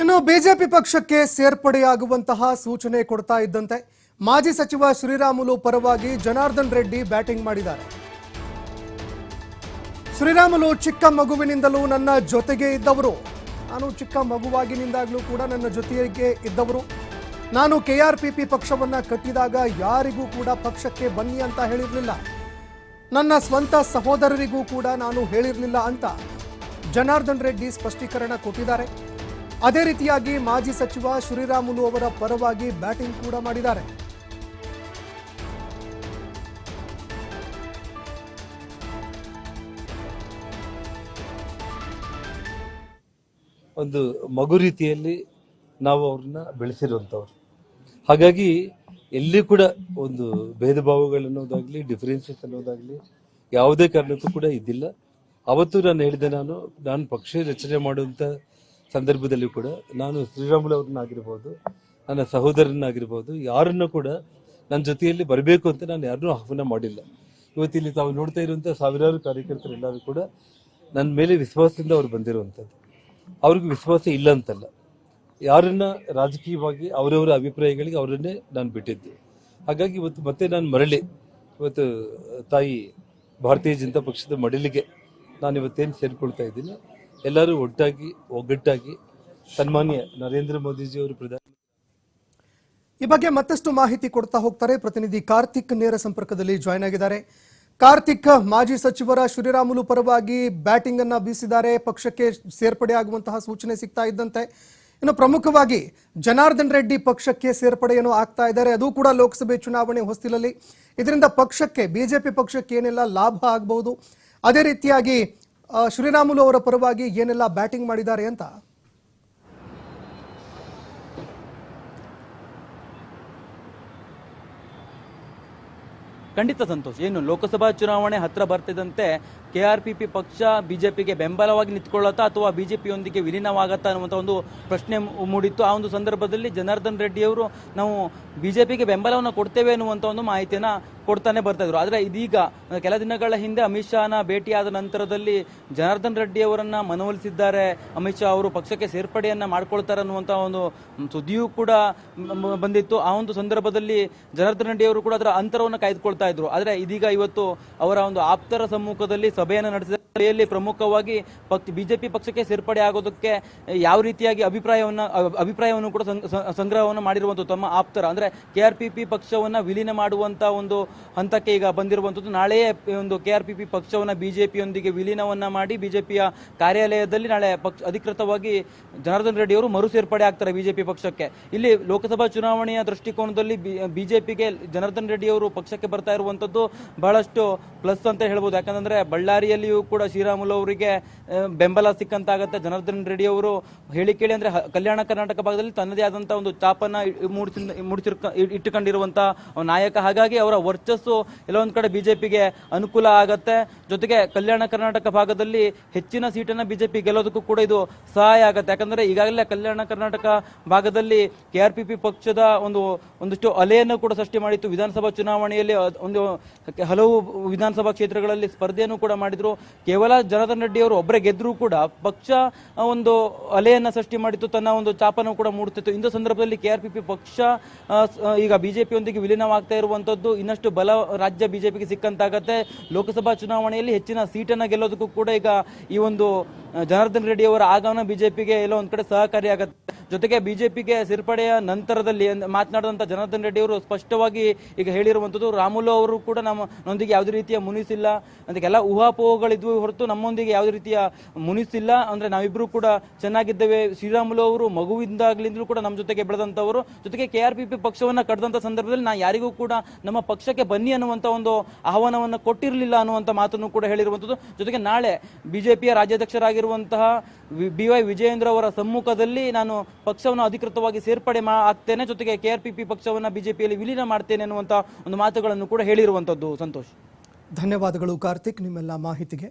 ಇನ್ನು ಬಿಜೆಪಿ ಪಕ್ಷಕ್ಕೆ ಸೇರ್ಪಡೆಯಾಗುವಂತಹ ಸೂಚನೆ ಕೊಡ್ತಾ ಇದ್ದಂತೆ ಮಾಜಿ ಸಚಿವ ಶ್ರೀರಾಮುಲು ಪರವಾಗಿ ಜನಾರ್ದನ್ ರೆಡ್ಡಿ ಬ್ಯಾಟಿಂಗ್ ಮಾಡಿದ್ದಾರೆ. ಶ್ರೀರಾಮುಲು ಚಿಕ್ಕ ಮಗುವಿನಿಂದಲೂ ನನ್ನ ಜೊತೆಗೆ ಇದ್ದವರು. ನಾನು ಚಿಕ್ಕ ಮಗುವಾಗಿನಿಂದಾಗಲೂ ಕೂಡ ನನ್ನ ಜೊತೆಗೆ ಇದ್ದವರು. ನಾನು ಕೆಆರ್ಪಿಪಿ ಪಕ್ಷವನ್ನ ಕಟ್ಟಿದಾಗ ಯಾರಿಗೂ ಕೂಡ ಪಕ್ಷಕ್ಕೆ ಬನ್ನಿ ಅಂತ ಹೇಳಿರಲಿಲ್ಲ. ನನ್ನ ಸ್ವಂತ ಸಹೋದರರಿಗೂ ಕೂಡ ನಾನು ಹೇಳಿರಲಿಲ್ಲ ಅಂತ ಜನಾರ್ದನ್ ರೆಡ್ಡಿ ಸ್ಪಷ್ಟೀಕರಣ ಕೊಟ್ಟಿದ್ದಾರೆ. ಅದೇ ರೀತಿಯಾಗಿ ಮಾಜಿ ಸಚಿವ ಶ್ರೀರಾಮುಲು ಅವರ ಪರವಾಗಿ ಬ್ಯಾಟಿಂಗ್ ಕೂಡ ಮಾಡಿದ್ದಾರೆ. ಒಂದು ಮಗು ರೀತಿಯಲ್ಲಿ ನಾವು ಅವ್ರನ್ನ ಬೆಳೆಸಿರುವಂಥವ್ರು. ಹಾಗಾಗಿ ಎಲ್ಲಿ ಕೂಡ ಒಂದು ಭೇದ ಭಾವಗಳನ್ನೋದಾಗ್ಲಿ ಡಿಫರೆನ್ಸಸ್ ಅನ್ನೋದಾಗ್ಲಿ ಯಾವುದೇ ಕಾರಣಕ್ಕೂ ಕೂಡ ಇದ್ದಿಲ್ಲ. ಅವತ್ತು ನಾನು ಹೇಳಿದೆ, ನಾನು ನಾನು ಪಕ್ಷ ರಚನೆ ಮಾಡುವಂಥ ಸಂದರ್ಭದಲ್ಲಿ ಕೂಡ ನಾನು ಶ್ರೀರಾಮುಲವ್ರನ್ನಾಗಿರ್ಬೋದು ನನ್ನ ಸಹೋದರನಾಗಿರ್ಬೋದು ಯಾರನ್ನು ಕೂಡ ನನ್ನ ಜೊತೆಯಲ್ಲಿ ಬರಬೇಕು ಅಂತ ನಾನು ಯಾರನ್ನೂ ಆಹ್ವಾನ ಮಾಡಿಲ್ಲ. ಇವತ್ತಿಲ್ಲಿ ತಾವು ನೋಡ್ತಾ ಇರುವಂಥ ಸಾವಿರಾರು ಕಾರ್ಯಕರ್ತರೆಲ್ಲರೂ ಕೂಡ ನನ್ನ ಮೇಲೆ ವಿಶ್ವಾಸದಿಂದ ಅವ್ರು ಬಂದಿರುವಂಥದ್ದು ಅವ್ರಿಗೂ ವಿಶ್ವಾಸ ಇಲ್ಲ ಅಂತಲ್ಲ. ಯಾರನ್ನ ರಾಜಕೀಯವಾಗಿ ಅವರವರ ಅಭಿಪ್ರಾಯಗಳಿಗೆ ಅವರನ್ನೇ ನಾನು ಬಿಟ್ಟಿದ್ದೆ. ಹಾಗಾಗಿ ಇವತ್ತು ಮತ್ತೆ ನಾನು ಮರಳಿ ಇವತ್ತು ತಾಯಿ ಭಾರತೀಯ ಜನತಾ ಪಕ್ಷದ ಮಡಲಿಗೆ ನಾನು ಇವತ್ತೇನು ಸೇರಿಕೊಳ್ತಾ ಇದ್ದೀನಿ. ಎಲ್ಲರೂ ಒಟ್ಟಾಗಿ, ಒಗ್ಗಟ್ಟಾಗಿ ಸನ್ಮಾನ್ಯ ನರೇಂದ್ರ ಮೋದಿಜಿಯವರು ಪ್ರಧಾನ ಈ ಬಗ್ಗೆ ಮತ್ತಷ್ಟು ಮಾಹಿತಿ ಕೊಡ್ತಾ ಹೋಗ್ತಾರೆ ಪ್ರತಿನಿಧಿ ಕಾರ್ತಿಕ್ ನೇರ ಸಂಪರ್ಕದಲ್ಲಿ ಜಾಯ್ನ್ ಆಗಿದ್ದಾರೆ. ಕಾರ್ತಿಕ್, ಮಾಜಿ ಸಚಿವರ ಶ್ರೀರಾಮುಲು ಪರವಾಗಿ ಬ್ಯಾಟಿಂಗ್ ಅನ್ನ ಬೀಸಿದ್ದಾರೆ. ಪಕ್ಷಕ್ಕೆ ಸೇರ್ಪಡೆ ಆಗುವಂತಹ ಸೂಚನೆ ಸಿಗ್ತಾ ಇದ್ದಂತೆ. ಇನ್ನು ಪ್ರಮುಖವಾಗಿ ಜನಾರ್ದನ್ ರೆಡ್ಡಿ ಪಕ್ಷಕ್ಕೆ ಸೇರ್ಪಡೆಯನ್ನು ಆಗ್ತಾ ಇದ್ದಾರೆ. ಅದು ಕೂಡ ಲೋಕಸಭೆ ಚುನಾವಣೆ ಹೊಸ್ತಿಲಲ್ಲಿ. ಇದರಿಂದ ಪಕ್ಷಕ್ಕೆ, ಬಿಜೆಪಿ ಪಕ್ಷಕ್ಕೆ ಏನೆಲ್ಲ ಲಾಭ ಆಗಬಹುದು? ಅದೇ ರೀತಿಯಾಗಿ ಶ್ರೀರಾಮುಲು ಅವರ ಪರವಾಗಿ ಏನೆಲ್ಲ ಬ್ಯಾಟಿಂಗ್ ಮಾಡಿದ್ದಾರೆ ಅಂತ? ಖಂಡಿತ ಸಂತೋಷ್ ಏನು ಲೋಕಸಭಾ ಚುನಾವಣೆ ಹತ್ರ ಬರ್ತಿದ್ದಂತೆ ಕೆ ಆರ್ ಪಿ ಪಿ ಪಕ್ಷ ಬಿಜೆಪಿಗೆ ಬೆಂಬಲವಾಗಿ ನಿಂತ್ಕೊಳ್ಳುತ್ತಾ ಅಥವಾ ಬಿಜೆಪಿಯೊಂದಿಗೆ ವಿಲೀನವಾಗತ್ತಾ ಅನ್ನುವಂಥ ಒಂದು ಪ್ರಶ್ನೆ ಮೂಡಿತ್ತು. ಆ ಒಂದು ಸಂದರ್ಭದಲ್ಲಿ ಜನಾರ್ದನ್ ರೆಡ್ಡಿ ಅವರು, ನಾವು ಬಿಜೆಪಿಗೆ ಬೆಂಬಲವನ್ನು ಕೊಡ್ತೇವೆ ಅನ್ನುವಂಥ ಒಂದು ಮಾಹಿತಿಯನ್ನು ಕೊಡ್ತಾನೆ ಬರ್ತಾ ಇದ್ರು ಆದರೆ ಇದೀಗ ಕೆಲ ದಿನಗಳ ಹಿಂದೆ ಅಮಿತ್ ಶಾನ ಭೇಟಿಯಾದ ನಂತರದಲ್ಲಿ ಜನಾರ್ದನ್ ರೆಡ್ಡಿ ಅವರನ್ನ ಮನವೊಲಿಸಿದ್ದಾರೆ. ಅಮಿತ್ ಶಾ ಅವರು ಪಕ್ಷಕ್ಕೆ ಸೇರ್ಪಡೆಯನ್ನ ಮಾಡ್ಕೊಳ್ತಾರೆ ಅನ್ನುವಂಥ ಒಂದು ಸುದ್ದಿಯೂ ಕೂಡ ಬಂದಿತ್ತು. ಆ ಒಂದು ಸಂದರ್ಭದಲ್ಲಿ ಜನಾರ್ದನ್ ರೆಡ್ಡಿ ಅವರು ಕೂಡ ಅದರ ಅಂತರವನ್ನು ಕಾಯ್ದುಕೊಳ್ತಾ ಇದ್ರು. ಆದರೆ ಇದೀಗ ಇವತ್ತು ಅವರ ಒಂದು ಆಪ್ತರ ಸಮ್ಮುಖದಲ್ಲಿ ಸಭೆಯನ್ನು ನಡೆಸಿದ ಸಭೆಯಲ್ಲಿ ಪ್ರಮುಖವಾಗಿ ಪಕ್ಷ ಬಿಜೆಪಿ ಪಕ್ಷಕ್ಕೆ ಸೇರ್ಪಡೆ ಆಗೋದಕ್ಕೆ ಯಾವ ರೀತಿಯಾಗಿ ಅಭಿಪ್ರಾಯವನ್ನು ಅಭಿಪ್ರಾಯವನ್ನು ಕೂಡ ಸಂಗ್ರಹವನ್ನು ಮಾಡಿರುವಂಥದ್ದು ತಮ್ಮ ಆಪ್ತರ. ಅಂದ್ರೆ ಕೆ ಆರ್ ಪಿ ಪಿ ಪಕ್ಷವನ್ನ ವಿಲೀನ ಮಾಡುವಂತ ಒಂದು ಹಂತಕ್ಕೆ ಈಗ ಬಂದಿರುವಂಥದ್ದು ನಾಳೆಯೇ ಒಂದು ಕೆ ಆರ್ ಪಿ ಪಿ ಪಕ್ಷವನ್ನ ಬಿಜೆಪಿಯೊಂದಿಗೆ ವಿಲೀನವನ್ನ ಮಾಡಿ ಬಿಜೆಪಿಯ ಕಾರ್ಯಾಲಯದಲ್ಲಿ ನಾಳೆ ಪಕ್ಷ, ಅಧಿಕೃತವಾಗಿ ಜನಾರ್ದನ್ ರೆಡ್ಡಿ ಅವರು ಮರು ಸೇರ್ಪಡೆ ಆಗ್ತಾರೆ ಬಿಜೆಪಿ ಪಕ್ಷಕ್ಕೆ. ಇಲ್ಲಿ ಲೋಕಸಭಾ ಚುನಾವಣೆಯ ದೃಷ್ಟಿಕೋನದಲ್ಲಿ ಬಿಜೆಪಿಗೆ ಜನಾರ್ದನ್ ರೆಡ್ಡಿ ಅವರು ಪಕ್ಷಕ್ಕೆ ಬರ್ತಾ ಇರುವಂತದ್ದು ಬಹಳಷ್ಟು ಪ್ಲಸ್ ಅಂತ ಹೇಳ್ಬೋದು. ಯಾಕಂದ್ರೆ ಬಳ್ಳಾರಿಯಲ್ಲಿಯೂ ಕೂಡ ಶ್ರೀರಾಮುಲು ಅವರಿಗೆ ಬೆಂಬಲ ಸಿಕ್ಕಂತಾಗತ್ತೆ. ಜನಾರ್ದನ್ ರೆಡ್ಡಿ ಅವರು ಹೇಳಿ ಕೇಳಿ ಅಂದ್ರೆ ಕಲ್ಯಾಣ ಕರ್ನಾಟಕ ಭಾಗದಲ್ಲಿ ತನ್ನದೇ ಆದಂತ ಒಂದು ಚಾಪನ್ನ ಮೂಡಿಸಿ ಮೂಡಿಸಿರ್ ಇಟ್ಟುಕೊಂಡಿರುವಂಥ ನಾಯಕ. ಹಾಗಾಗಿ ಅವರ ವರ್ಚಸ್ಸು ಎಲ್ಲೊಂದ್ ಕಡೆ ಬಿಜೆಪಿಗೆ ಅನುಕೂಲ ಆಗತ್ತೆ. ಜೊತೆಗೆ ಕಲ್ಯಾಣ ಕರ್ನಾಟಕ ಭಾಗದಲ್ಲಿ ಹೆಚ್ಚಿನ ಸೀಟನ್ನು ಬಿಜೆಪಿ ಗೆಲ್ಲೋದಕ್ಕೂ ಕೂಡ ಇದು ಸಹಾಯ ಆಗುತ್ತೆ. ಯಾಕಂದ್ರೆ ಈಗಾಗಲೇ ಕಲ್ಯಾಣ ಕರ್ನಾಟಕ ಭಾಗದಲ್ಲಿ ಕೆ ಆರ್ ಪಿ ಪಕ್ಷದ ಒಂದು, ಒಂದಿಷ್ಟು ಅಲೆಯನ್ನು ಕೂಡ ಸೃಷ್ಟಿ ಮಾಡಿತ್ತು. ವಿಧಾನಸಭಾ ಚುನಾವಣೆಯಲ್ಲಿ ಒಂದು, ಹಲವು ವಿಧಾನಸಭಾ ಕ್ಷೇತ್ರಗಳಲ್ಲಿ ಸ್ಪರ್ಧೆಯನ್ನು ಕೂಡ ಮಾಡಿದ್ರು. ಕೇವಲ ಜನಾರ್ದನ್ ರೆಡ್ಡಿ ಅವರು ಒಬ್ಬರೇ ಗೆದ್ರೂ ಕೂಡ ಪಕ್ಷ ಒಂದು ಅಲೆಯನ್ನ ಸೃಷ್ಟಿ ಮಾಡಿತ್ತು, ತನ್ನ ಒಂದು ಚಾಪನ ಕೂಡ ಮೂಡುತ್ತಿತ್ತು. ಇಂಥ ಸಂದರ್ಭದಲ್ಲಿ ಕೆ ಆರ್ ಪಿ ಪಿ ಪಕ್ಷ ಈಗ ಬಿಜೆಪಿಯೊಂದಿಗೆ ವಿಲೀನವಾಗ್ತಾ ಇರುವಂತದ್ದು ಇನ್ನಷ್ಟು ಬಲ ರಾಜ್ಯ ಬಿಜೆಪಿಗೆ ಸಿಕ್ಕಂತಾಗತ್ತೆ. ಲೋಕಸಭಾ ಚುನಾವಣೆಯಲ್ಲಿ ಹೆಚ್ಚಿನ ಸೀಟನ್ನ ಗೆಲ್ಲೋದಕ್ಕೂ ಕೂಡ ಈಗ ಈ ಒಂದು ಜನಾರ್ದನ್ ರೆಡ್ಡಿ ಅವರ ಆಗಮನ ಬಿಜೆಪಿಗೆ ಎಲ್ಲೋ ಒಂದ್ ಕಡೆ ಸಹಕಾರಿಯಾಗತ್ತೆ. ಜೊತೆಗೆ ಬಿಜೆಪಿಗೆ ಸೇರ್ಪಡೆಯ ನಂತರದಲ್ಲಿ ಮಾತನಾಡಿದಂಥ ಜನಾರ್ದನ್ ರೆಡ್ಡಿ ಅವರು ಸ್ಪಷ್ಟವಾಗಿ ಈಗ ಹೇಳಿರುವಂತದ್ದು ರಾಮುಲು ಅವರು ಕೂಡ ನಮ್ಮ ನೊಂದಿಗೆ ಯಾವುದೇ ರೀತಿಯ ಮುನಿಸಿಲ್ಲ. ಅದಕ್ಕೆಲ್ಲ ಊಹಾಪೋಹಗಳಿದ್ವು ಹೊರತು ನಮ್ಮೊಂದಿಗೆ ಯಾವುದೇ ರೀತಿಯ ಮುನಿಸಿಲ್ಲ. ಅಂದ್ರೆ ನಾವಿಬ್ರು ಕೂಡ ಚೆನ್ನಾಗಿದ್ದೇವೆ. ಶ್ರೀರಾಮುಲು ಅವರು ಮಗುವಿಂದಾಗ್ಲಿಂದಲೂ ಕೂಡ ನಮ್ಮ ಜೊತೆಗೆ ಬೆಳೆದಂತವರು ಜೊತೆಗೆ ಕೆ ಆರ್ ಪಿ ಪಿ ಪಕ್ಷವನ್ನ ಸಂದರ್ಭದಲ್ಲಿ ನಾ ಯಾರಿಗೂ ಕೂಡ ನಮ್ಮ ಪಕ್ಷಕ್ಕೆ ಬನ್ನಿ ಅನ್ನುವಂತ ಒಂದು ಆಹ್ವಾನವನ್ನು ಕೊಟ್ಟಿರಲಿಲ್ಲ ಅನ್ನುವಂತ ಮಾತನ್ನು ಕೂಡ ಹೇಳಿರುವಂತದ್ದು ಜೊತೆಗೆ ನಾಳೆ ಬಿಜೆಪಿಯ ರಾಜ್ಯಾಧ್ಯಕ್ಷರಾಗಿರುವಂತಹ ಬಿ ವೈ ವಿಜಯೇಂದ್ರ ಅವರ ಸಮ್ಮುಖದಲ್ಲಿ ನಾನು ಪಕ್ಷವನ್ನು ಅಧಿಕೃತವಾಗಿ ಸೇರ್ಪಡೆ ಮಾ ಆಗ್ತೇನೆ. ಜೊತೆಗೆ ಕೆ ಆರ್ ಪಿ ಪಿ ಪಕ್ಷವನ್ನು ಬಿಜೆಪಿಯಲ್ಲಿ ವಿಲೀನ ಮಾಡ್ತೇನೆ ಅನ್ನುವಂಥ ಒಂದು ಮಾತುಗಳನ್ನು ಕೂಡ ಹೇಳಿರುವಂಥದ್ದು ಸಂತೋಷ್. ಧನ್ಯವಾದಗಳು ಕಾರ್ತಿಕ್, ನಿಮ್ಮೆಲ್ಲ ಮಾಹಿತಿಗೆ.